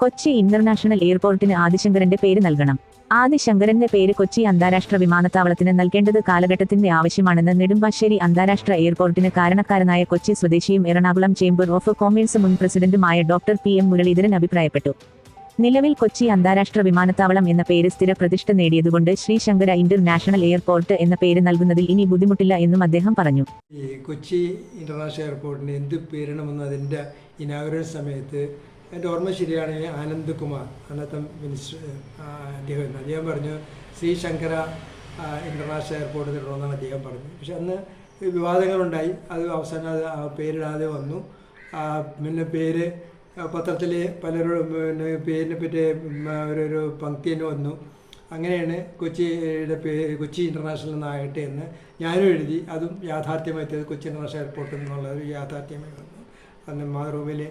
Kochi international എയർപോർട്ടിന് ആദിശങ്കരന്റെ പേര് നൽകണം. ആദിശങ്കരന്റെ പേര് കൊച്ചി അന്താരാഷ്ട്ര വിമാനത്താവളത്തിന് നൽകേണ്ടത് കാലഘട്ടത്തിന്റെ ആവശ്യമാണെന്ന് നെടുമ്പാശ്ശേരി അന്താരാഷ്ട്ര എയർപോർട്ടിന് കാരണക്കാരനായ കൊച്ചി സ്വദേശിയും എറണാകുളം ചേംബർ ഓഫ് കോമേഴ്സ് മുൻ പ്രസിഡന്റുമായ ഡോക്ടർ പി എം മുരളീധരൻ അഭിപ്രായപ്പെട്ടു. നിലവിൽ കൊച്ചി അന്താരാഷ്ട്ര വിമാനത്താവളം എന്ന പേര് സ്ഥിര പ്രതിഷ്ഠ നേടിയതുകൊണ്ട് ശ്രീശങ്കര ഇന്റർനാഷണൽ എയർപോർട്ട് എന്ന പേര് നൽകുന്നതിൽ ഇനി ബുദ്ധിമുട്ടില്ല എന്നും അദ്ദേഹം പറഞ്ഞു. കൊച്ചി ഇന്റർനാഷണൽ എയർപോർട്ടിന് എന്ത് പേരിടണമെന്ന് അതിന്റെ ഇനാഗുറൽ സമയത്ത് എന്റെ ഓർമ്മ ശരിയാണെങ്കിൽ ആനന്ദ് കുമാർ അന്നത്തെ മിനിസ്റ്റർ അദ്ദേഹം അദ്ദേഹം പറഞ്ഞു ശ്രീ ശങ്കര ഇന്റർനാഷണൽ എയർപോർട്ട് തരണമെന്നാണ് അദ്ദേഹം പറഞ്ഞു പക്ഷെ അന്ന് വിവാദങ്ങളുണ്ടായി അത് അവസാനം അത് പേരിടാതെ വന്നു. പിന്നെ പേര് പത്രത്തിൽ പലരും പിന്നെ പേരിനെ പറ്റി ഒരു ഒരു പങ്ക്തി തന്നെ വന്നു. അങ്ങനെയാണ് കൊച്ചിയുടെ പേര് കൊച്ചി ഇന്റർനാഷണൽ എന്നാകട്ടെ എന്ന് ഞാനും എഴുതി അതും യാഥാർത്ഥ്യമായിട്ടത് കൊച്ചി ഇന്റർനാഷണൽ എയർപോർട്ട് എന്നുള്ള യാഥാർത്ഥ്യമായി വന്നു. അന്ന് മാതൃഭൂമിയിൽ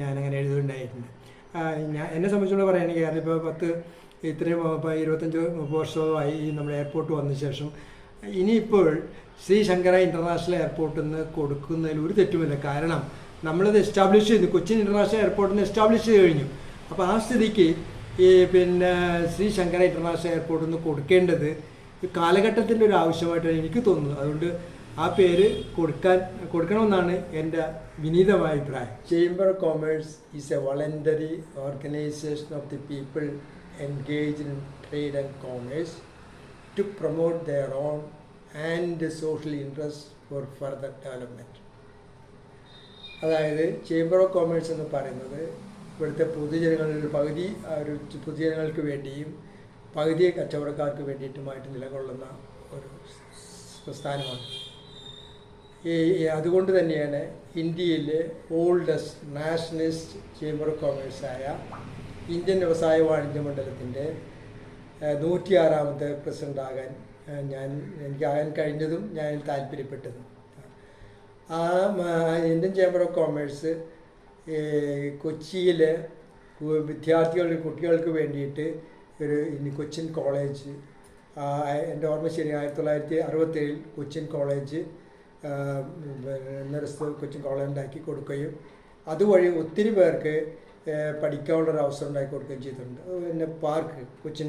ഞാനങ്ങനെ എഴുതുന്നുണ്ടായിട്ടുണ്ട് ഞാൻ എന്നെ സംബന്ധിച്ചുള്ള പറയുകയാണെങ്കിൽ കാരണം ഇപ്പോൾ പത്ത് ഇത്രയും ഇരുപത്തഞ്ച് വർഷമായി നമ്മുടെ എയർപോർട്ട് വന്ന ശേഷം ഇനിയിപ്പോൾ ശ്രീ ശങ്കര ഇന്റർനാഷണൽ എയർപോർട്ടിൽ നിന്ന് കൊടുക്കുന്നതിൽ ഒരു തെറ്റുമില്ല. കാരണം നമ്മളത് എസ്റ്റാബ്ലിഷ് ചെയ്തു. കൊച്ചിൻ ഇന്റർനാഷണൽ എയർപോർട്ടിന് എസ്റ്റാബ്ലിഷ് ചെയ്ത് കഴിഞ്ഞു. അപ്പോൾ ആ സ്ഥിതിക്ക് ഈ പിന്നെ ശ്രീ ശങ്കര ഇന്റർനാഷണൽ എയർപോർട്ടിൽ നിന്ന് കൊടുക്കേണ്ടത് കാലഘട്ടത്തിന്റെ ഒരു ആവശ്യമായിട്ടാണ് എനിക്ക് തോന്നുന്നത്. അതുകൊണ്ട് ആ പേര് കൊടുക്കാൻ കൊടുക്കണമെന്നാണ് എന്റെ വിനീതമായ അഭിപ്രായം. Chamber commerce is a voluntary organisation of the people engage in trade and commerce to promote their own and social interest for further development അതായത് ചേംബർ ഓഫ് കോമേഴ്സ് എന്ന് പറയുന്നത് ഇവിടുത്തെ പൊതുജനങ്ങളുടെ പകുതി ഒരു പൊതുജനങ്ങൾക്ക് വേണ്ടിയും പകുതി കച്ചവടക്കാർക്ക് വേണ്ടിയിട്ടുമായിട്ട് നിലകൊള്ളുന്ന ഒരു പ്രസ്ഥാനമാണ് അതുകൊണ്ട് തന്നെയാണ് ഇന്ത്യയിലെ ഓൾഡസ്റ്റ് നാഷണലിസ്റ്റ് ചേംബർ ഓഫ് കോമേഴ്സായ ഇന്ത്യൻ വ്യവസായ വാണിജ്യ മണ്ഡലത്തിന്റെ നൂറ്റിയാറാമത്തെ പ്രസിഡന്റാകാൻ ഞാൻ എനിക്കാകാൻ കഴിഞ്ഞതും ഞാൻ താല്പര്യപ്പെട്ടതും. ആ ഇന്ത്യൻ ചേംബർ ഓഫ് കോമേഴ്സ് കൊച്ചിയിലെ വിദ്യാർത്ഥികൾ കുട്ടികൾക്ക് വേണ്ടിയിട്ട് ഒരു ഇനി കൊച്ചിൻ കോളേജ് എന്റെ ഓർമ്മ ശരി ആയിരത്തി തൊള്ളായിരത്തി അറുപത്തേഴിൽ കൊച്ചിൻ കോളേജ് സ്ഥ- കൊച്ചിൻ കോളേജ് ഉണ്ടാക്കി കൊടുക്കുകയും അതുവഴി ഒത്തിരി പേർക്ക് പഠിക്കാനുള്ളൊരു അവസരം ഉണ്ടാക്കി കൊടുക്കുകയും ചെയ്തിട്ടുണ്ട്. പിന്നെ പാർക്ക് കൊച്ചിൻ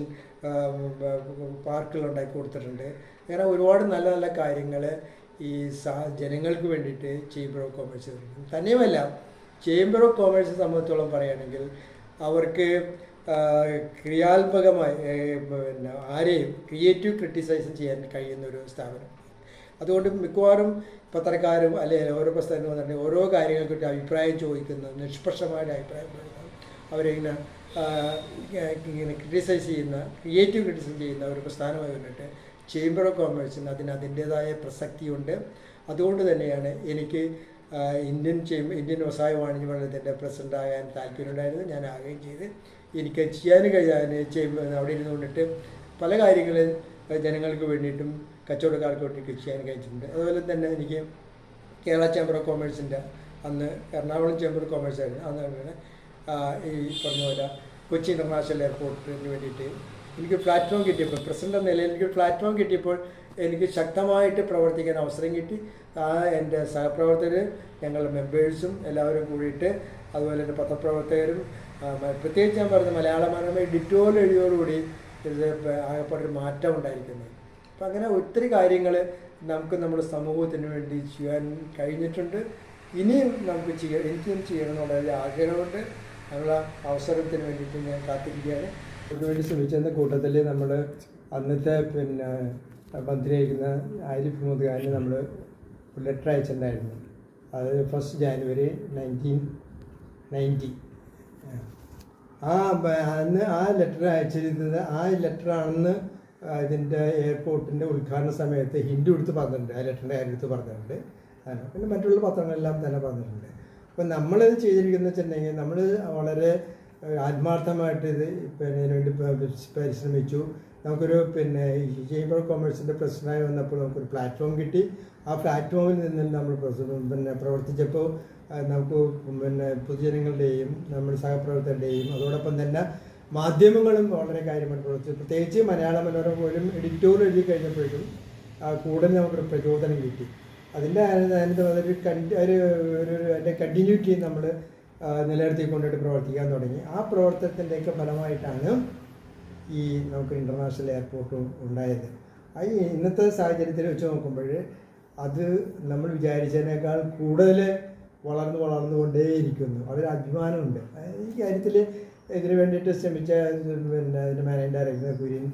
പാർക്കുകൾ ഉണ്ടാക്കി കൊടുത്തിട്ടുണ്ട്. അങ്ങനെ ഒരുപാട് നല്ല നല്ല കാര്യങ്ങൾ ഈ സാ ജനങ്ങൾക്ക് വേണ്ടിയിട്ട് ചേംബർ ഓഫ് കോമേഴ്സ് തന്നെയുമല്ല ചേംബർ ഓഫ് കോമേഴ്സ് സംബന്ധിച്ചോളം പറയുകയാണെങ്കിൽ അവർക്ക് ക്രിയാത്മകമായി പിന്നെ ആരെയും ക്രിയേറ്റീവ് ക്രിട്ടിസൈസ് ചെയ്യാൻ കഴിയുന്ന ഒരു സ്ഥാപനം. അതുകൊണ്ട് മിക്കവാറും പത്രക്കാരും അല്ലെങ്കിൽ ഓരോ പ്രസ്ഥാനവും തന്നെ ഓരോ കാര്യങ്ങളെക്കുറിച്ച് അഭിപ്രായം ചോദിക്കുന്നത് നിഷ്പക്ഷമായ അഭിപ്രായം ചോദിക്കുന്നത് അവരിങ്ങനെ ഇങ്ങനെ ക്രിറ്റിസൈസ് ചെയ്യുന്ന ക്രിയേറ്റീവ് ക്രിറ്റിസൈസ് ചെയ്യുന്ന ഒരു പ്രസ്ഥാനമായി വന്നിട്ട് ചേംബർ ഓഫ് കോമേഴ്സിന് അതിന് അതിന്റേതായ പ്രസക്തിയുണ്ട്. അതുകൊണ്ട് തന്നെയാണ് എനിക്ക് ഇന്ത്യൻ ചേം ഇന്ത്യൻ വ്യവസായ വാണിജ്യ മണ്ഡലത്തിന്റെ പ്രസിഡന്റാകാൻ താല്പര്യമുണ്ടായിരുന്നു ഞാൻ ആകുകയും ചെയ്ത്. എനിക്ക് ചെയ്യാനും കഴിയാൻ ചേംബർ അവിടെ ഇരുന്നുകൊണ്ടിട്ട് പല കാര്യങ്ങളും ജനങ്ങൾക്ക് വേണ്ടിയിട്ടും കച്ചവടക്കാർക്ക് വേണ്ടി കൃഷി ചെയ്യാൻ കഴിച്ചിട്ടുണ്ട്. അതുപോലെ തന്നെ എനിക്ക് കേരള ചേംബർ ഓഫ് കോമേഴ്സിന്റെ അന്ന് എറണാകുളം ചേംബർ ഓഫ് കോമേഴ്സ് ആയിരുന്നു. അന്ന് അങ്ങനെ ഈ പറഞ്ഞ പോലെ കൊച്ചി ഇന്റർനാഷണൽ എയർപോർട്ടിന് വേണ്ടിയിട്ട് എനിക്ക് പ്ലാറ്റ്ഫോം കിട്ടിയപ്പോൾ പ്രസിഡന്റ് എന്ന നിലയിൽ എനിക്ക് പ്ലാറ്റ്ഫോം കിട്ടിയപ്പോൾ എനിക്ക് ശക്തമായിട്ട് പ്രവർത്തിക്കാൻ അവസരം കിട്ടി. ആ എന്റെ സഹപ്രവർത്തകർ ഞങ്ങളുടെ മെമ്പേഴ്സും എല്ലാവരും കൂടിയിട്ട് അതുപോലെ തന്നെ പത്രപ്രവർത്തകരും പ്രത്യേകിച്ച് ഞാൻ പറഞ്ഞ മലയാള മനോരമ ഡിറ്റോൽ എഴുതിയോടുകൂടി ഇത് ആകപ്പെട്ടൊരു മാറ്റം ഉണ്ടായിരിക്കുന്നത്. അപ്പം അങ്ങനെ ഒത്തിരി കാര്യങ്ങൾ നമുക്ക് നമ്മുടെ സമൂഹത്തിന് വേണ്ടി ചെയ്യാൻ കഴിഞ്ഞിട്ടുണ്ട്. ഇനിയും നമുക്ക് ചെയ്യാം എനിക്കും ചെയ്യണം എന്നുള്ള ആഗ്രഹമുണ്ട്. അതിനുള്ള അവസരത്തിന് വേണ്ടിയിട്ട് ഞാൻ കാത്തിരിക്കുകയാണ്. അതിനുവേണ്ടി ശ്രമിച്ചെന്ന കൂട്ടത്തിൽ നമ്മൾ അന്നത്തെ പിന്നെ മന്ത്രിയായിരിക്കുന്ന ആരിഫ് മുഹമ്മദ് ഖാന് നമ്മൾ ലെറ്റർ അയച്ചിട്ടുണ്ടായിരുന്നു. അത് ഫസ്റ്റ് ജാനുവരി നയന്റീൻ നയന്റി ആ അന്ന് ആ ലെറ്റർ അയച്ചിരുന്നത് ആ ലെറ്ററാണെന്ന് ഇതിന്റെ എയർപോർട്ടിന്റെ ഉദ്ഘാടന സമയത്ത് ഹിന്ദി എടുത്ത് പറഞ്ഞിട്ടുണ്ട് ലെറ്ററിന്റെ കാര്യം എടുത്ത് പറഞ്ഞിട്ടുണ്ട്. പിന്നെ മറ്റുള്ള പത്രങ്ങളെല്ലാം തന്നെ പറഞ്ഞിട്ടുണ്ട്. അപ്പം നമ്മളിത് ചെയ്തിരിക്കുന്നത് വെച്ചിട്ടുണ്ടെങ്കിൽ നമ്മൾ വളരെ ആത്മാർത്ഥമായിട്ട് ഇത് പിന്നെ ഇതിനുവേണ്ടി പരിശ്രമിച്ചു. നമുക്കൊരു പിന്നെ ചേംബർ ഓഫ് കോമേഴ്സിന്റെ പ്രസിഡന്റായി വന്നപ്പോൾ നമുക്കൊരു പ്ലാറ്റ്ഫോം കിട്ടി. ആ പ്ലാറ്റ്ഫോമിൽ നിന്ന് നമ്മൾ പിന്നെ പ്രവർത്തിച്ചപ്പോൾ നമുക്ക് പിന്നെ പൊതുജനങ്ങളുടെയും നമ്മുടെ സഹപ്രവർത്തകരുടെയും അതോടൊപ്പം തന്നെ മാധ്യമങ്ങളും വളരെ കാര്യമായിട്ട് പ്രവർത്തിച്ചു പ്രത്യേകിച്ച് മലയാള മനോരമ പോലും എഡിറ്റോറിയൽ എഴുതി കഴിഞ്ഞപ്പോഴേക്കും കൂടുതൽ നമുക്കൊരു പ്രചോദനം കിട്ടി. അതിന്റെ അതിന്റെ ഒരു കണ്ടി ഒരു ഒരു അതിന്റെ കണ്ടിന്യൂറ്റി നമ്മൾ നിലനിർത്തിക്കൊണ്ടിട്ട് നിലനിർത്തി കൊണ്ടിട്ട് പ്രവർത്തിക്കാൻ തുടങ്ങി. ആ പ്രവർത്തനത്തിന്റെയൊക്കെ ഫലമായിട്ടാണ് ഈ നമുക്ക് ഇന്റർനാഷണൽ എയർപോർട്ടും ഉണ്ടായത്. ഈ ഇന്നത്തെ സാഹചര്യത്തിൽ വെച്ച് നോക്കുമ്പോൾ അത് നമ്മൾ വിചാരിച്ചതിനേക്കാൾ കൂടുതൽ വളർന്നു വളർന്നുകൊണ്ടേയിരിക്കുന്നു. വളരെ അഭിമാനമുണ്ട്. ഈ കാര്യത്തിൽ ഇതിനു വേണ്ടിയിട്ട് ശ്രമിച്ച പിന്നെ ഇതിന്റെ മാനേജിംഗ് ഡയറക്ടർ കുര്യൻ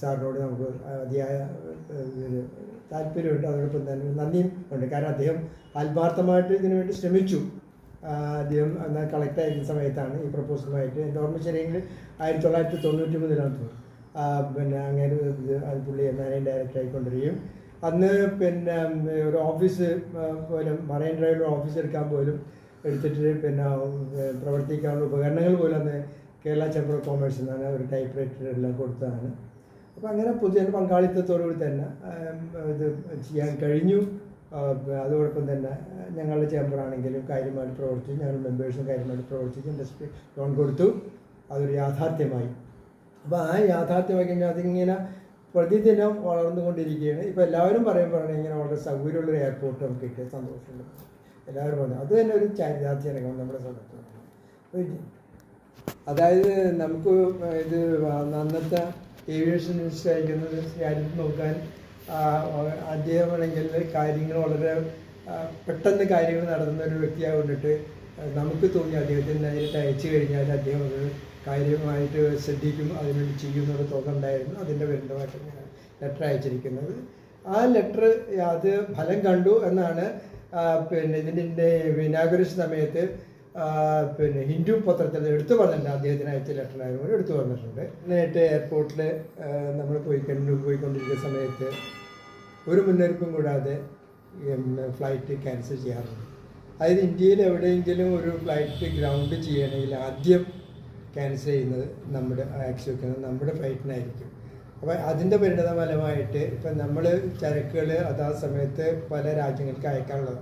സാറിനോട് നമുക്ക് അതിയായ ഒരു താല്പര്യമുണ്ട്. അതോടൊപ്പം തന്നെ നന്ദിയും ഉണ്ട്. കാരണം അദ്ദേഹം ആത്മാർത്ഥമായിട്ട് ഇതിനു വേണ്ടി ശ്രമിച്ചു. അദ്ദേഹം കളക്ട് ആയിരുന്ന സമയത്താണ് ഈ പ്രപ്പോസലുമായിട്ട് എന്റെ ഓർമ്മ ശരിയെങ്കിൽ ആയിരത്തി തൊള്ളായിരത്തി തൊണ്ണൂറ്റി മൂന്നിലാണ് തോന്നുന്നു പിന്നെ അങ്ങനെ പുള്ളി മാനേജിംഗ് ഡയറക്ടറായി ആയിക്കൊണ്ടിരിക്കും അന്ന് പിന്നെ ഒരു ഓഫീസ് പോലും മറൈൻ ഡ്രൈവിൽ ഓഫീസ് എടുക്കാൻ പോലും എടുത്തിട്ട് പിന്നെ പ്രവർത്തിക്കാനുള്ള ഉപകരണങ്ങൾ പോലും അന്ന് കേരള ചേംബർ ഓഫ് കോമേഴ്സിൽ നിന്നാണ് ഒരു ടൈപ്പ് റൈറ്റർ എല്ലാം കൊടുത്തതാണ്. അപ്പോൾ അങ്ങനെ പുതിയ പങ്കാളിത്തത്തോടുകൂടി തന്നെ ഇത് ചെയ്യാൻ കഴിഞ്ഞു. അതോടൊപ്പം തന്നെ ഞങ്ങളുടെ ചേംബറാണെങ്കിലും കാര്യമായിട്ട് പ്രവർത്തിച്ചു ഞങ്ങൾ മെമ്പേഴ്സും കാര്യമായിട്ട് പ്രവർത്തിച്ചു ഇൻഡസ്ട്രി ലോൺ കൊടുത്തു. അതൊരു യാഥാർത്ഥ്യമായി. അപ്പോൾ ആ യാഥാർത്ഥ്യമായി കഴിഞ്ഞാൽ അതിങ്ങനെ പ്രതിദിനം വളർന്നുകൊണ്ടിരിക്കുകയാണ്. ഇപ്പോൾ എല്ലാവരും പറയുമ്പോഴാണ് ഇങ്ങനെ വളരെ സൗകര്യമുള്ളൊരു എയർപോർട്ട് നമുക്ക് കിട്ടിയ സന്തോഷമുണ്ട്. എല്ലാവരും പറഞ്ഞു. അത് തന്നെ ഒരു ചാരിതാർത്ഥ്യമാണ് നമ്മുടെ സ്ഥലത്ത് അതായത് നമുക്ക് ഇത് അന്നത്തെ ഏവിയേഷൻ മിനിസ്റ്റർ അയക്കുന്നത് കാര്യം നോക്കാൻ അദ്ദേഹമാണെങ്കിൽ കാര്യങ്ങൾ വളരെ പെട്ടെന്ന് കാര്യങ്ങൾ നടത്തുന്ന ഒരു വ്യക്തിയായി കൊണ്ടിട്ട് നമുക്ക് തോന്നി അദ്ദേഹത്തിന് നേരിട്ട് അയച്ചു കഴിഞ്ഞാൽ അദ്ദേഹം അത് കാര്യമായിട്ട് ശ്രദ്ധിക്കും അതിനുവേണ്ടി ചെയ്യുന്നൊരു ഉണ്ടായിരുന്നു. അതിന്റെ വിരുദ്ധമായിട്ട് ലെറ്റർ അയച്ചിരിക്കുന്നത്. ആ ലെറ്റർ അത് ഫലം കണ്ടു എന്നാണ് പിന്നെ ഇതിന്റെ ഇനാഗുറേഷൻ സമയത്ത് പിന്നെ ഹിന്ദു പത്രത്തിൽ എടുത്തു പറഞ്ഞിട്ടുണ്ട്. അദ്ദേഹത്തിന് അയച്ച ലെറ്ററായിരുന്നു എടുത്തു പറഞ്ഞിട്ടുണ്ട്. നേരിട്ട് എയർപോർട്ടിൽ നമ്മൾ പോയി കണ്ടു പോയിക്കൊണ്ടിരിക്കുന്ന സമയത്ത് ഒരു മുന്നറിയിപ്പും കൂടാതെ ഫ്ലൈറ്റ് ക്യാൻസൽ ചെയ്യാറുണ്ട്. അതായത് ഇന്ത്യയിൽ എവിടെയെങ്കിലും ഒരു ഫ്ലൈറ്റ് ഗ്രൗണ്ട് ചെയ്യണമെങ്കിൽ ആദ്യം ക്യാൻസൽ ചെയ്യുന്നത് നമ്മുടെ ആക്സ് വെക്കുന്നത് നമ്മുടെ ഫ്ലൈറ്റിനായിരിക്കും അപ്പോൾ അതിന്റെ പരിണിത ഫലമായിട്ട് ഇപ്പം നമ്മൾ ചരക്കുകൾ അതാ സമയത്ത് പല രാജ്യങ്ങൾക്ക് അയക്കാനുള്ളത്.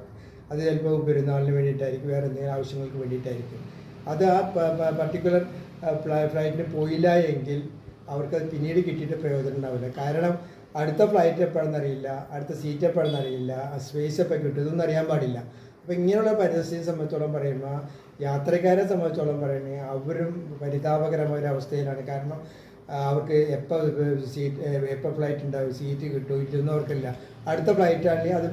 അത് ചിലപ്പോൾ പെരുന്നാളിന് വേണ്ടിയിട്ടായിരിക്കും വേറെ എന്തെങ്കിലും ആവശ്യങ്ങൾക്ക് വേണ്ടിയിട്ടായിരിക്കും. അത് ആ പർട്ടിക്കുലർ ഫ്ലൈറ്റിന് പോയില്ല എങ്കിൽ അവർക്കത് പിന്നീട് കിട്ടിയിട്ട് പ്രയോജനം ഉണ്ടാവില്ല. കാരണം അടുത്ത ഫ്ലൈറ്റ് എപ്പോഴെന്നറിയില്ല അടുത്ത സീറ്റ് എപ്പോഴെന്നറിയില്ല സ്പേസ് എപ്പോൾ ഇതൊന്നും അറിയാൻ പാടില്ല. അപ്പോൾ ഇങ്ങനെയുള്ള പരിസ്ഥിതിയെ സംബന്ധിച്ചോളം പറയുമ്പോൾ യാത്രക്കാരെ സംബന്ധിച്ചോളം പറയുകയാണെങ്കിൽ അവരും പരിതാപകരമായ ഒരു അവസ്ഥയിലാണ്. കാരണം അവർക്ക് എപ്പോൾ സീറ്റ് എപ്പോൾ ഫ്ലൈറ്റ് ഉണ്ടാവും സീറ്റ് കിട്ടും ഇല്ലെന്നും അവർക്കില്ല അടുത്ത ഫ്ലൈറ്റ് ആണെങ്കിൽ അത്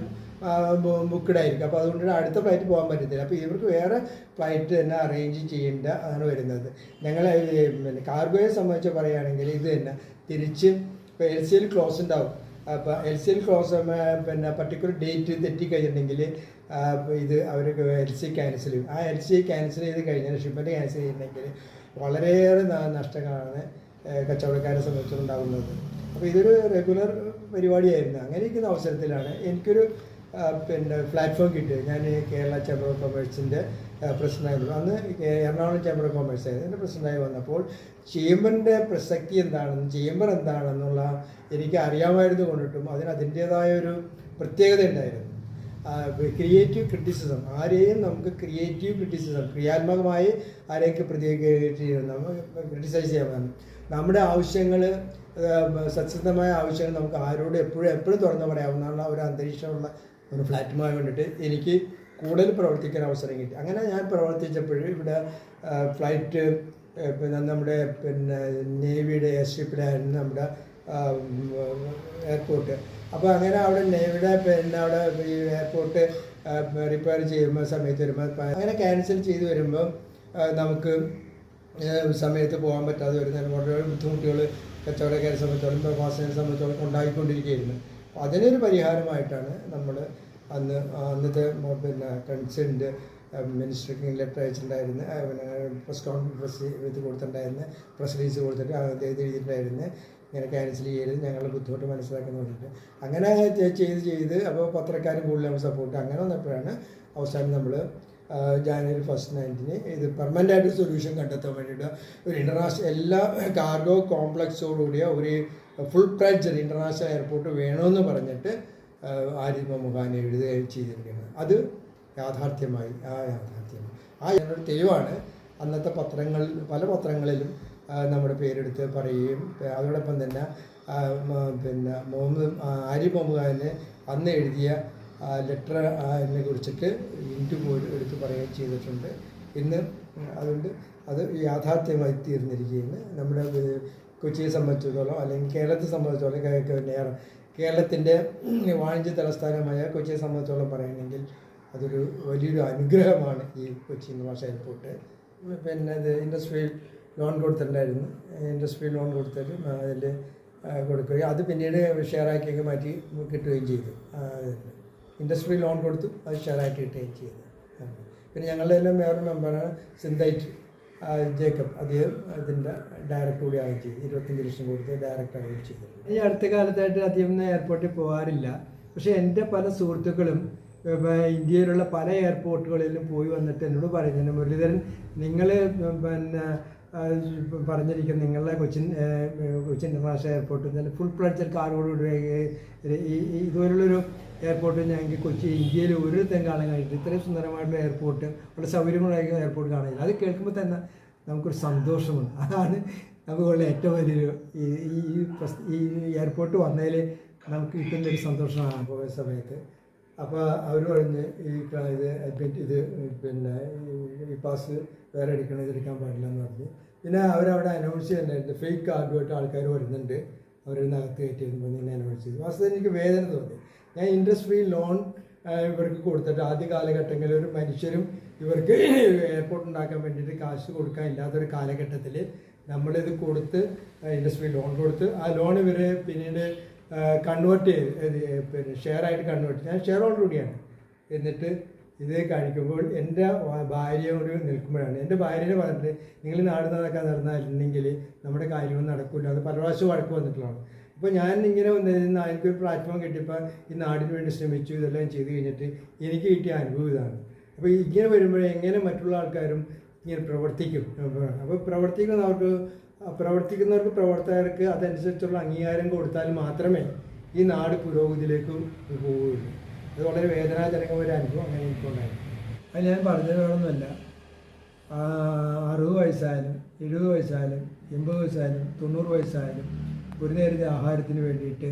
ബുക്ക്ഡ് ആയിരിക്കും. അപ്പോൾ അതുകൊണ്ട് അടുത്ത ഫ്ലൈറ്റ് പോകാൻ പറ്റത്തില്ല. അപ്പോൾ ഇവർക്ക് വേറെ ഫ്ലൈറ്റ് തന്നെ അറേഞ്ച് ചെയ്യേണ്ട ആണ് വരുന്നത്. ഞങ്ങൾ കാർഗോയെ സംബന്ധിച്ച് പറയുകയാണെങ്കിൽ ഇത് തന്നെ തിരിച്ച് എൽ ക്ലോസ് ഉണ്ടാവും. എൽ സി എൽ ക്ലോസ് പിന്നെ പർട്ടിക്കുലർ ഡേറ്റ് തെറ്റിക്കഴിഞ്ഞിട്ടുണ്ടെങ്കിൽ ഇത് അവർക്ക് എൽ സി ക്യാൻസൽ ചെയ്യും. ആ എൽ സി ക്യാൻസൽ ചെയ്ത് കഴിഞ്ഞാൽ ഷിപ്മെന്റ് ക്യാൻസൽ ചെയ്യുന്നെങ്കിൽ വളരെയേറെ നഷ്ടങ്ങളാണ് കച്ചവടക്കാരെ സംബന്ധിച്ചുണ്ടാകുന്നത് അപ്പോൾ ഇതൊരു റെഗുലർ പരിപാടിയായിരുന്നു. അങ്ങനെ ഇരിക്കുന്ന അവസരത്തിലാണ് എനിക്കൊരു പിന്നെ പ്ലാറ്റ്ഫോം കിട്ടിയത്. ഞാൻ കേരള ചേംബർ ഓഫ് കൊമേഴ്സിന്റെ പ്രസിഡന്റായിരുന്നു അന്ന് എറണാകുളം ചേംബർ ഓഫ് കൊമേഴ്സ് ആയിരുന്നു. എന്റെ പ്രസിഡന്റായി വന്നപ്പോൾ ചേംബറിന്റെ പ്രസക്തി എന്താണെന്ന് ചേംബർ എന്താണെന്നുള്ള എനിക്ക് അറിയാമായിരുന്നു കൊണ്ടിട്ടും അതിന് അതിന്റേതായ ഒരു പ്രത്യേകത ഉണ്ടായിരുന്നു. ക്രിയേറ്റീവ് ക്രിറ്റിസിസം ആരെയും നമുക്ക് ക്രിയേറ്റീവ് ക്രിറ്റിസിസം ക്രിയാത്മകമായി ആരെയൊക്കെ ക്രിട്ടിസൈസ് ചെയ്യാൻ നമ്മുടെ ആവശ്യങ്ങൾ സത്യസന്ധമായ ആവശ്യങ്ങൾ നമുക്ക് ആരോട് എപ്പോഴും എപ്പോഴും തുറന്നു പറയാവുന്ന ഒരു അന്തരീക്ഷമുള്ള ഒരു ഫ്ലാറ്റുമായി വേണ്ടിയിട്ട് എനിക്ക് കൂടുതൽ പ്രവർത്തിക്കാൻ അവസരം കിട്ടി. അങ്ങനെ ഞാൻ പ്രവർത്തിച്ചപ്പോൾ ഇവിടെ ഫ്ലൈറ്റ് പിന്നെ നമ്മുടെ പിന്നെ നേവിയുടെ എയർഷിപ്പിലായിരുന്നു നമ്മുടെ എയർപോർട്ട്. അപ്പോൾ അങ്ങനെ അവിടെ നേവിയുടെ പിന്നെ അവിടെ ഈ എയർപോർട്ട് റിപ്പയർ ചെയ്യുമ്പോൾ സമയത്ത് വരുമ്പോൾ അങ്ങനെ ക്യാൻസൽ ചെയ്ത് വരുമ്പോൾ നമുക്ക് സമയത്ത് പോകാൻ പറ്റാതെ വരുന്ന വളരെ ബുദ്ധിമുട്ടുകൾ കച്ചവടക്കാരെ സംബന്ധിച്ചോളം പ്രവാസിനെ സംബന്ധിച്ചോളം ഉണ്ടായിക്കൊണ്ടിരിക്കുകയായിരുന്നു. അതിനൊരു പരിഹാരമായിട്ടാണ് നമ്മൾ അന്ന് അന്നത്തെ പിന്നെ കൺസേൺഡ് മിനിസ്റ്റർക്ക് ലെറ്റർ അയച്ചിട്ടുണ്ടായിരുന്നു പിന്നെ പ്രസ് കോൺഫറൻസ് ഇത് കൊടുത്തിട്ടുണ്ടായിരുന്നു പ്രസ് റിലീസ് കൊടുത്തിട്ട് അത് എഴുതിയിട്ടുണ്ടായിരുന്നു ഇങ്ങനെ ക്യാൻസൽ ചെയ്യരുത് ഞങ്ങളുടെ ബുദ്ധിമുട്ട് മനസ്സിലാക്കുന്ന വേണ്ടിയിട്ട് അങ്ങനെ ചെയ്ത് ചെയ്ത് അപ്പോൾ പത്രക്കാരും കൂടുതൽ നമ്മൾ സപ്പോർട്ട് അങ്ങനെ വന്നപ്പോഴാണ് അവസാനം നമ്മൾ ജാനുവരി ഫസ്റ്റ് നയന്റിന് ഇത് പെർമനന്റ് ആയിട്ട് സൊല്യൂഷൻ കണ്ടെത്താൻ വേണ്ടിയിട്ട് ഒരു ഇന്റർനാഷണൽ എല്ലാ കാർഗോ കോംപ്ലക്സോടുകൂടിയ ഒരു ഫുൾ പ്രൈജ് ഇന്റർനാഷണൽ എയർപോർട്ട് വേണമെന്ന് പറഞ്ഞിട്ട് ആരിഫ് മുഖാനെ എഴുതുകയും ചെയ്തിരിക്കുന്നത്. അത് യാഥാർത്ഥ്യമായി ആ യാഥാർത്ഥ്യമായി. ആ എന്നൊരു തെളിവാണ് അന്നത്തെ പത്രങ്ങൾ പല പത്രങ്ങളിലും നമ്മുടെ പേരെടുത്ത് പറയുകയും അതോടൊപ്പം തന്നെ പിന്നെ മുഹമ്മദ് ആരി മുഹമ്മദ് അന്ന് എഴുതിയ ലെറ്റർ അതിനെ കുറിച്ചിട്ട് പോലും എടുത്ത് പറയുകയും ചെയ്തിട്ടുണ്ട്. ഇന്ന് അതുകൊണ്ട് അത് യാഥാർത്ഥ്യമായി തീർന്നിരിക്കുകയാണ്. നമ്മുടെ കൊച്ചിയെ സംബന്ധിച്ചിടത്തോളം അല്ലെങ്കിൽ കേരളത്തെ കേ- കേരളത്തിന്റെ വാണിജ്യ തലസ്ഥാനമായ കൊച്ചിയെ സംബന്ധിച്ചിടത്തോളം പറയുകയാണെങ്കിൽ അതൊരു വലിയൊരു അനുഗ്രഹമാണ് ഈ കൊച്ചി ഇന്റർനാഷണൽ എയർപോർട്ട്. പിന്നെ ഇത് ഇൻഡസ്ട്രിയൽ ലോൺ കൊടുത്തിട്ടുണ്ടായിരുന്നു. ഇൻഡസ്ട്രിയൽ ലോൺ കൊടുത്തിട്ട് അതിൽ കൊടുക്കുകയും അത് പിന്നീട് ഷെയറാക്കിയൊക്കെ മാറ്റി കിട്ടുകയും ചെയ്തു. ഇൻഡസ്ട്രിയൽ ലോൺ കൊടുത്തു അത് ഷെയറാക്കി കിട്ടുകയും ചെയ്തു. പിന്നെ ഞങ്ങളുടെ എല്ലാം വേറൊരു മെമ്പറാണ് സിന്തൈറ്റ് ജേക്കബ് അദ്ദേഹം അതിന്റെ ഡയറക്ടർ കൂടി ആവുകയും ചെയ്തു. ഇരുപത്തഞ്ച് ലക്ഷം കൊടുത്ത് ഡയറക്ടർ ആവുകയും ചെയ്തു. ഈ അടുത്ത കാലത്തായിട്ട് അധികം എയർപോർട്ടിൽ പോകാറില്ല. പക്ഷേ എന്റെ പല സുഹൃത്തുക്കളും ഇന്ത്യയിലുള്ള പല എയർപോർട്ടുകളിലും പോയി വന്നിട്ട് എന്നോട് പറയുന്നുണ്ട്. മുരളീധരൻ നിങ്ങൾ പിന്നെ പറഞ്ഞിരിക്കും നിങ്ങളുടെ കൊച്ചിൻ കൊച്ചിൻ ഇന്റർനാഷണൽ എയർപോർട്ടിൽ നിന്ന് ഫുൾ പ്ലഡ്ജർ ഈ ഈ ഇതുപോലുള്ളൊരു എയർപോർട്ട് ഞങ്ങൾക്ക് കൊച്ചി ഇന്ത്യയിൽ ഒരിടത്തും കാണാൻ കഴിഞ്ഞിട്ട് ഇത്രയും സുന്ദരമായിട്ടുള്ള എയർപോർട്ട് വളരെ സൗകര്യങ്ങളായിരിക്കും എയർപോർട്ട് കാണാൻ. അത് കേൾക്കുമ്പോൾ തന്നെ നമുക്കൊരു സന്തോഷമുണ്ട് അതാണ് നമുക്കുള്ള ഏറ്റവും വലിയൊരു ഈ ഈ എയർപോർട്ട് വന്നതിൽ നമുക്ക് കിട്ടുന്ന ഒരു സന്തോഷമാണ് പോയ സമയത്ത്. അപ്പോൾ അവർ പറഞ്ഞ് ഈ ഇത് ഇത് പിന്നെ ഈ- പാസ് വേറെ എടുക്കണം ഇതെടുക്കാൻ പാടില്ല എന്ന് പറഞ്ഞു. പിന്നെ അവരവിടെ അനൗൺസ് ചെയ്യുന്നുണ്ടായിരുന്നു ഫേക്ക് കാർഡുമായിട്ട് ആൾക്കാർ വരുന്നുണ്ട്. അവരതിനകത്ത് കയറ്റിയിരുന്നു ഇങ്ങനെ അനൗൺസ് ചെയ്തു. വാസ്തവം എനിക്ക് വേദന തോന്നി. ഞാൻ ഇൻട്രസ്റ്റ് ഫ്രീ ലോൺ ഇവർക്ക് കൊടുത്തിട്ട് ആദ്യ കാലഘട്ടങ്ങളിൽ ഒരു മനുഷ്യരും ഇവർക്ക് എയർപോർട്ട് ഉണ്ടാക്കാൻ വേണ്ടിയിട്ട് കാശ് കൊടുക്കാൻ ഇല്ലാത്തൊരു കാലഘട്ടത്തിൽ നമ്മളിത് കൊടുത്ത് ഇൻഡസ്ട്രി ലോൺ കൊടുത്ത് ആ ലോൺ ഇവർ പിന്നീട് കൺവേർട്ട് ചെയ്ത് പിന്നെ ഷെയർ ആയിട്ട് കൺവേർട്ട് ഞാൻ ഷെയർ ഹോൾഡർ കൂടിയാണ്. എന്നിട്ട് ഇത് കഴിക്കുമ്പോൾ എന്റെ ഭാര്യയോട് നിൽക്കുമ്പോഴാണ്. എന്റെ ഭാര്യനെ പറഞ്ഞിട്ട് നിങ്ങൾ നാട് നടക്കാൻ നടന്നിട്ടുണ്ടെങ്കിൽ നമ്മുടെ കാര്യമൊന്നും നടക്കില്ല അത് പല പ്രാവശ്യം വഴക്ക് വന്നിട്ടുള്ളതാണ്. അപ്പോൾ ഞാൻ ഇങ്ങനെ വന്നതിന് എനിക്കൊരു പ്ലാറ്റ്ഫോം കിട്ടിയപ്പോൾ ഈ നാടിന് വേണ്ടി ശ്രമിച്ചു ഇതെല്ലാം ചെയ്ത് കഴിഞ്ഞിട്ട് എനിക്ക് കിട്ടിയ അനുഭവം ഇതാണ്. അപ്പോൾ ഇങ്ങനെ വരുമ്പോൾ എങ്ങനെ മറ്റുള്ള ആൾക്കാരും ഇങ്ങനെ പ്രവർത്തിക്കും? അപ്പോൾ പ്രവർത്തിക്കുന്നവർക്ക് പ്രവർത്തിക്കുന്നവർക്ക് പ്രവർത്തകർക്ക് അതനുസരിച്ചുള്ള അംഗീകാരം കൊടുത്താൽ മാത്രമേ ഈ നാട് പുരോഗതിയിലേക്ക് പോവുകയുള്ളൂ. അത് വളരെ വേദനാജനകമായ ഒരു അനുഭവം അങ്ങനെ എനിക്കുണ്ടായിരുന്നു അത് ഞാൻ ആ, അറുപത് വയസ്സായാലും എഴുപത് വയസ്സായാലും എൺപത് വയസ്സായാലും തൊണ്ണൂറ് വയസ്സായാലും ഒരു നേരത്തെ ആഹാരത്തിന് വേണ്ടിയിട്ട്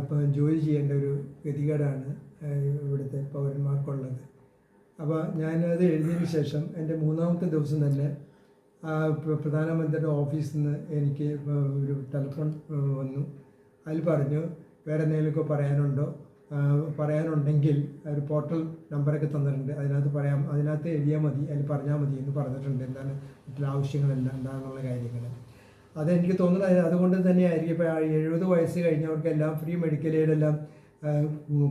ഇപ്പം ജോലി ചെയ്യേണ്ട ഒരു ഗതികേടാണ് ഇവിടുത്തെ പൗരന്മാർക്കുള്ളത്. അപ്പോൾ ഞാനത് എഴുതിയതിന് ശേഷം എന്റെ മൂന്നാമത്തെ ദിവസം തന്നെ പ്രധാനമന്ത്രിയുടെ ഓഫീസിൽ നിന്ന് എനിക്ക് ഒരു ടെലിഫോൺ വന്നു. അതിൽ പറഞ്ഞു വേറെ എന്തെങ്കിലുമൊക്കെ പറയാനുണ്ടോ? പറയാനുണ്ടെങ്കിൽ ഒരു പോർട്ടൽ നമ്പറൊക്കെ തന്നിട്ടുണ്ട്. അതിനകത്ത് പറയാം അതിനകത്ത് എഴുതിയാൽ മതി അതിൽ പറഞ്ഞാൽ മതി എന്ന് പറഞ്ഞിട്ടുണ്ട്. എന്താണ് ആവശ്യങ്ങളെല്ലാം എന്താണെന്നുള്ള കാര്യങ്ങൾ. അതെനിക്ക് തോന്നുന്നത് അത് അതുകൊണ്ട് തന്നെയായിരിക്കും. ഇപ്പോൾ എഴുപത് വയസ്സ് കഴിഞ്ഞവർക്കെല്ലാം ഫ്രീ മെഡിക്കൽ എയ്ഡെല്ലാം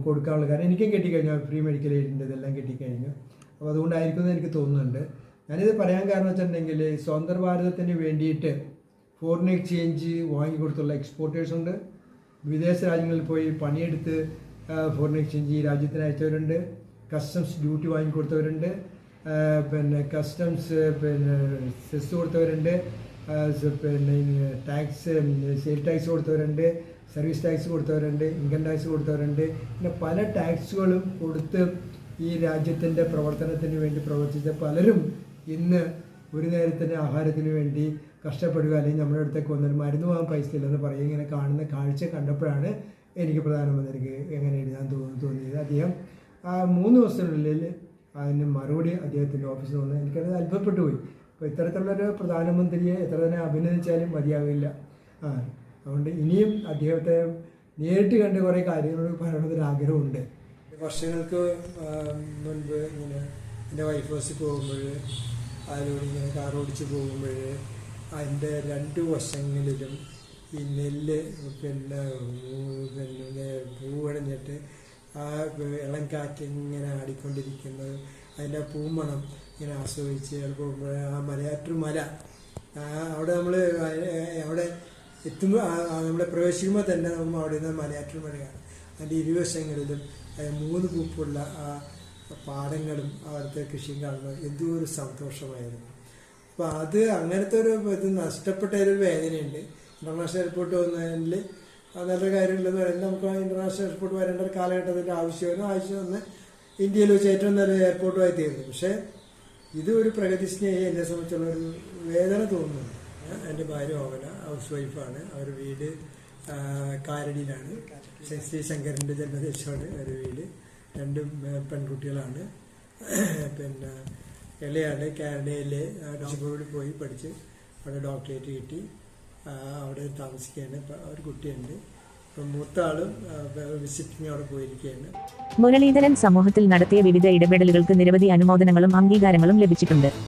കൊടുക്കാനുള്ള കാരണം എനിക്കും കിട്ടിക്കഴിഞ്ഞു. ഫ്രീ മെഡിക്കൽ എയ്ഡിന്റെ ഇതെല്ലാം കിട്ടിക്കഴിഞ്ഞു. അപ്പോൾ അതുകൊണ്ടായിരിക്കും എന്ന് എനിക്ക് തോന്നുന്നുണ്ട്. ഞാനിത് പറയാൻ കാരണം വെച്ചിട്ടുണ്ടെങ്കിൽ സ്വതന്ത്ര ഭാരതത്തിന് വേണ്ടിയിട്ട് ഫോറിൻ എക്സ്ചേഞ്ച് വാങ്ങിക്കൊടുത്തുള്ള എക്സ്പോർട്ടേഴ്സ് ഉണ്ട്. വിദേശ രാജ്യങ്ങളിൽ പോയി പണിയെടുത്ത് ഫോറിൻ എക്സ്ചേഞ്ച് ഈ രാജ്യത്തിന് അയച്ചവരുണ്ട്. കസ്റ്റംസ് ഡ്യൂട്ടി വാങ്ങിക്കൊടുത്തവരുണ്ട് പിന്നെ കസ്റ്റംസ് പിന്നെ സെസ് കൊടുത്തവരുണ്ട്. പിന്നെ ടാക്സ് സെയിൽ ടാക്സ് കൊടുത്തവരുണ്ട് സർവീസ് ടാക്സ് കൊടുത്തവരുണ്ട് ഇൻകം ടാക്സ് കൊടുത്തവരുണ്ട്. പിന്നെ പല ടാക്സുകളും കൊടുത്ത് ഈ രാജ്യത്തിന്റെ പ്രവർത്തനത്തിന് വേണ്ടി പ്രവർത്തിച്ച പലരും ഇന്ന് ഒരു നേരത്തിന് ആഹാരത്തിന് വേണ്ടി കഷ്ടപ്പെടുക അല്ലെങ്കിൽ നമ്മുടെ അടുത്തേക്ക് വന്നൊരു മരുന്ന് പോകാൻ പൈസ ഇല്ലെന്ന് പറയും. ഇങ്ങനെ കാണുന്ന കാഴ്ച കണ്ടപ്പോഴാണ് എനിക്ക് പ്രധാനമന്ത്രിക്ക് എങ്ങനെ എഴുതാൻ തോന്നി തോന്നിയത്. അദ്ദേഹം ആ മൂന്ന് ദിവസത്തിനുള്ളിൽ അതിന് മറുപടി അദ്ദേഹത്തിന്റെ ഓഫീസിൽ വന്ന് എനിക്കത് അത്ഭുതപ്പെട്ടു പോയി അപ്പോൾ ഇത്തരത്തിലുള്ളൊരു പ്രധാനമന്ത്രിയെ എത്ര തന്നെ അഭിനന്ദിച്ചാലും മതിയാവില്ല. ആ അതുകൊണ്ട് ഇനിയും അദ്ദേഹത്തെ നേരിട്ട് കണ്ട് കുറേ കാര്യങ്ങൾ പറയണമെന്നൊരു ആഗ്രഹമുണ്ട്. വർഷങ്ങൾക്ക് മുൻപ് ഇങ്ങനെ എന്റെ വൈഫ് ഹൗസിൽ പോകുമ്പോൾ അതിലൂടെ ഇങ്ങനെ കാർ ഓടിച്ച് പോകുമ്പോൾ അതിന്റെ രണ്ട് വശങ്ങളിലും ഈ നെല്ല് പിന്നെ പിന്നെ പൂവടഞ്ഞിട്ട് ആ ഇളം കാറ്റ് ഇങ്ങനെ ആടിക്കൊണ്ടിരിക്കുന്നത് അതിന്റെ പൂമണം ഇങ്ങനെ ആസ്വദിച്ച് ചിലപ്പോൾ ആ മലയാറ്റൊരു മല. അവിടെ നമ്മൾ അവിടെ എത്തുമ്പോൾ നമ്മളെ പ്രവേശിക്കുമ്പോൾ തന്നെ നമ്മൾ അവിടെ നിന്ന് മലയാറ്റൂർ മലയാണ് അതിന്റെ ഇരുവശങ്ങളിലും മൂന്ന് പൂപ്പുള്ള ആ പാടങ്ങളും അവിടുത്തെ കൃഷിയും കാണുന്നത് എന്തോ ഒരു സന്തോഷമായിരുന്നു. അപ്പോൾ അത് അങ്ങനത്തെ ഒരു ഇത് നഷ്ടപ്പെട്ട ഒരു വേദനയുണ്ട്. ഇന്റർനാഷണൽ എയർപോർട്ട് വന്നതിൽ അത് നല്ലൊരു കാര്യമില്ലെന്ന് പറയുന്നത് നമുക്ക് ഇന്റർനാഷണൽ എയർപോർട്ട് വരേണ്ട ഒരു കാലഘട്ടത്തിന്റെ ആവശ്യമായിരുന്നു. ആവശ്യം വന്ന് ഇന്ത്യയിൽ വെച്ച് ഏറ്റവും നല്ല എയർപോർട്ടുമായി തീർന്നു. പക്ഷേ ഇത് ഒരു പ്രഗതി സ്നേഹി എന്നെ സംബന്ധിച്ചുള്ള ഒരു വേദന തോന്നുന്നുണ്ട്. എന്റെ ഭാര്യ ഓമന ഹൗസ് വൈഫാണ് അവർ വീട് കാരടിയിലാണ്. ശ്രീ ശങ്കരന്റെ ജന്മദേശമാണ് ഒരു വീട്. രണ്ട് പെൺകുട്ടികളാണ്. പിന്നെ ഇളയാണ് കാനഡയിലെ ഡോക്ടറോട് പോയി പഠിച്ച് അവിടെ ഡോക്ടറേറ്റ് കിട്ടി. അവിടെ താമസിക്കുകയാണ്. ഒരു കുട്ടിയുണ്ട്. പോയിരിക്കുകയാണ്. മുരളീധരൻ സമൂഹത്തിൽ നടത്തിയ വിവിധ ഇടപെടലുകൾക്ക് നിരവധി അനുമോദനങ്ങളും അംഗീകാരങ്ങളും ലഭിച്ചിട്ടുണ്ട്.